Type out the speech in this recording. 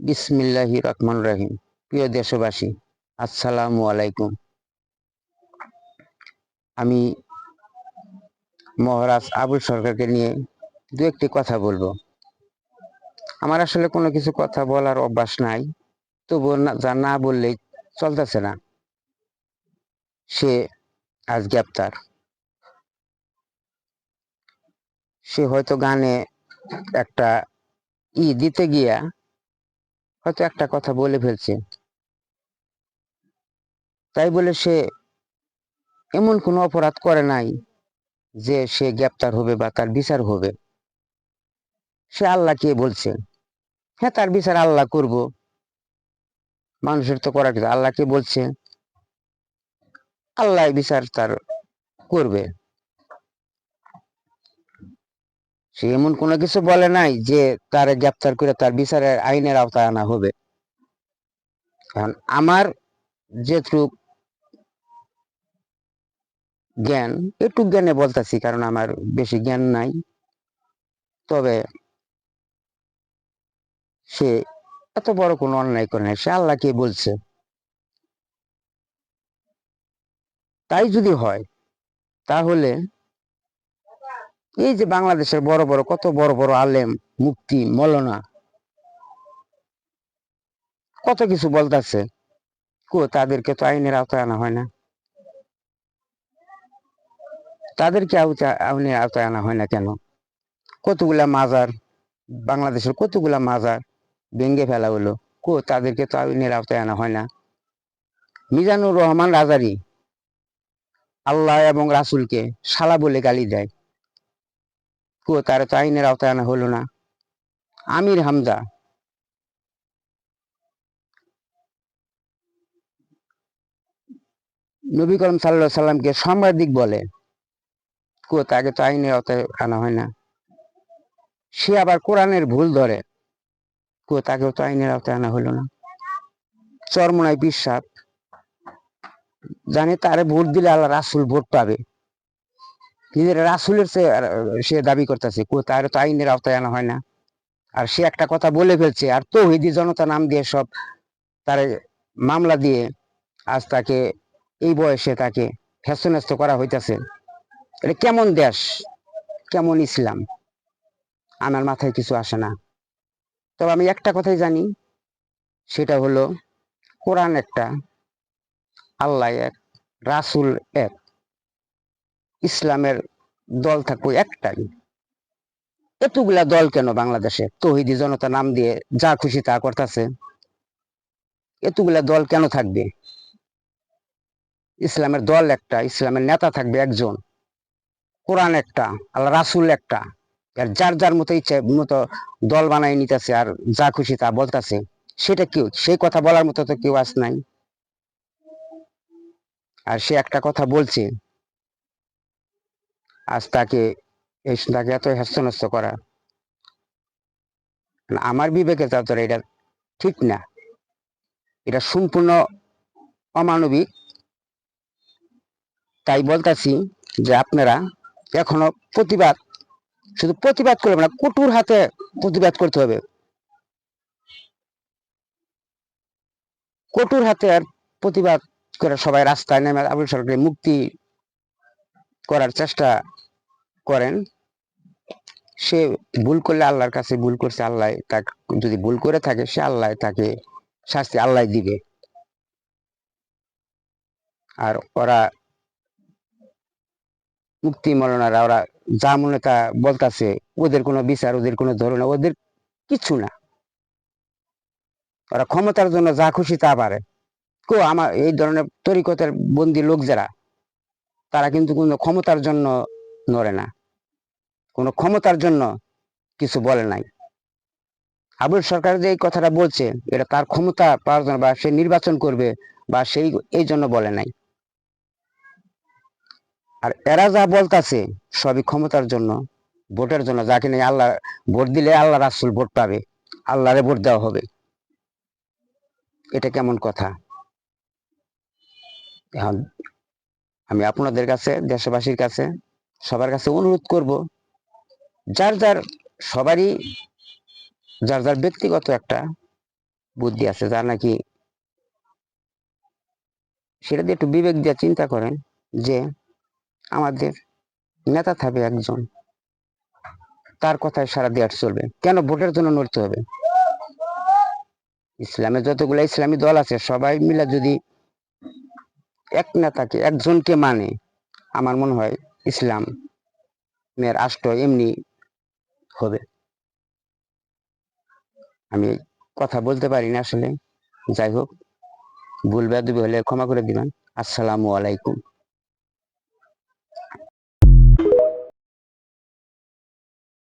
বিসমিল্লাহি রহমান রাহিম। প্রিয় দেশবাসী, আসসালামু আলাইকুম। আমি মহারাজ আবুল সরকারকে নিয়ে দু একটি কথা বলব। আমার আসলে কোনো কিছু কথা বলার অভ্যাস নাই তবু যা না বললেই চলতেছে না। সে আজ গ্রেপ্তার। সে হয়তো গানে একটা ই দিতে গিয়া হয়তো একটা কথা বলে ফেলছে। তাই বলে সে এমন কোনো অপরাধ করে নাই যে সে গ্রেপ্তার হবে বা তার বিচার হবে। সে আল্লাহকে বলছে হ্যাঁ তার বিচার আল্লাহ করব। মানুষের তো করা আল্লাহকে বলছে, আল্লাহ বিচার তার করবে। সে এমন কোনো কিছু বলে নাই যে তার গ্রেপ্তার করে তার বিচারের আইনের আওতায় আনা হবে। কারণ আমার যেটুক জ্ঞান, একটু জ্ঞানে বলতেছি কারণ আমার বেশি জ্ঞান নাই। তবে সে এত বড় কোনো অন্যায় করে নাই, সে আল্লাহকে বলছে। তাই যদি হয়, তাহলে এই যে বাংলাদেশের বড় বড়, কত বড় বড় আলেম মুক্তি মলনা, কত কিছু বলতেছে। কো, তাদেরকে তো আইনের আওতায় আনা হয় না। তাদেরকে আইনের আওতায় আনা হয় না কেন? কতগুলা মাজার, বাংলাদেশের কতগুলা মাজার ভেঙ্গে ফেলা হলো? কো, তাদেরকে তো আইনের আওতায় আনা হয় না। মিজানুর রহমান রাজারি, আল্লাহ এবং রাসুলকে শালা বলে গালি দেয়। তার তো আইনের আওতায় আনা হলো না। আমির হামজা। নবী করিম সাল্লাহ সাল্লামকে সাংবাদিক বলে। কো তাকে তো আইনের আওতায় আনা হয় না। সে আবার কোরআনের ভুল ধরে। কো তাকেও তো আইনের আওতায় আনা হলো না। চরমনায় বিশ্বাস। জানে তারে ভোট দিলে আল্লাহ রাসুল ভোট পাবে। নিজের রাসুলের সে সে দাবি করতেছে তার তো আইনের আওতায় আনা হয় না। আর সে একটা কথা বলে ফেলছে, আর তৌহিদি জনতা নাম দিয়ে সব তার মামলা দিয়ে আজ তাকে, এই বয়সে তাকে হেস্তন্যস্ত করা হইতাছে। এটা কেমন দেশ? কেমন ইসলাম? আমার মাথায় কিছু আসে না। তবে আমি একটা কথাই জানি, সেটা হলো, কোরআন একটা, আল্লাহ এক, রাসুল এক। ইসলামের দল থাকব একটাই। এতগুলা দল কেন বাংলাদেশে? তহিদি জনতা নাম দিয়ে যা খুশি তা করতেছে। এতগুলা দল কেন থাকবে? ইসলামের দল একটা, ইসলামের নেতা থাকবে একজন। কোরআন একটা, আল্লাহ রাসুল একটা। আর যার যার মতো ইচ্ছে মতো দল বানাই নিতেছে আর যা খুশি তা বলতেছে, সেটা কেউ, সেই কথা বলার মতো তো কেউ আস নাই। আর সে একটা কথা বলছে আজ তাকে এই তাকে এত হেস্তনস্ত করা। আমার বিবেকে তার এটা ঠিক না। এটা সম্পূর্ণ অমানবিক। তাই বলতেছি যে আপনারা এখনও প্রতিবাদ, শুধু প্রতিবাদ করবে না কঠোর হাতে প্রতিবাদ করতে হবে। কঠোর হাতে আর প্রতিবাদ করে সবাই রাস্তায় নেমে আবুল সরকারের মুক্তি করার চেষ্টা করেন। সে ভুল করলে আল্লাহর কাছে ভুল করছে, আল্লাহ তাকে, যদি ভুল করে থাকে, সে আল্লাহ তাকে শাস্তি আল্লাহ দিবে। আর ওরা মুক্তি মরণারা ওরা যা মনে তা বলতাছে, ওদের কোনো বিচার, ওদের কোনো ধরনা, ওদের কিছু না। ওরা ক্ষমতার জন্য যা খুশি তা পারে। কো, আমার এই ধরনের তরিকতের বন্দি লোক যারা তারা কিন্তু কোনো ক্ষমতার জন্য নড়ে না। কোনো ক্ষমতার জন্য কিছু বলে নাই। আবুল সরকার যে এই কথাটা বলছে, এটা তার ক্ষমতা পাওয়ার জন্য বা সে নির্বাচন করবে বা সেই এই জন্য বলে নাই। আর এরা যা বলতাছে, সবই ক্ষমতার জন্য, ভোটের জন্য। যাকে নিয়ে আল্লাহ ভোট দিলে আল্লাহ রাসুল ভোট পাবে, আল্লাহরে ভোট দেওয়া হবে। এটা কেমন কথা? আমি আপনাদের কাছে, দেশবাসীর কাছে সবার কাছে অনুরোধ করব, যার যার সবারই, যার যার ব্যক্তিগত একটা বুদ্ধি আছে, যার নাকি সেটা দিয়ে একটু বিবেক দিয়ে চিন্তা করেন যে আমাদের নেতা থাকবে একজন, তার কথায় সারা দেওয়ার চলবে। কেন ভোটের জন্য নড়তে হবে? ইসলামে যতগুলো ইসলামী দল আছে, সবাই মিলে যদি এক নেতাকে, একজনকে মানে আমার মনে হয় ইসলাম মেয়ের রাষ্ট্র এমনি হবে। আমি কথা বলতে পারি না আসলে। যাই হোক, ভুল বেদবি হলে ক্ষমা করে দিবেন। আসসালামু আলাইকুম।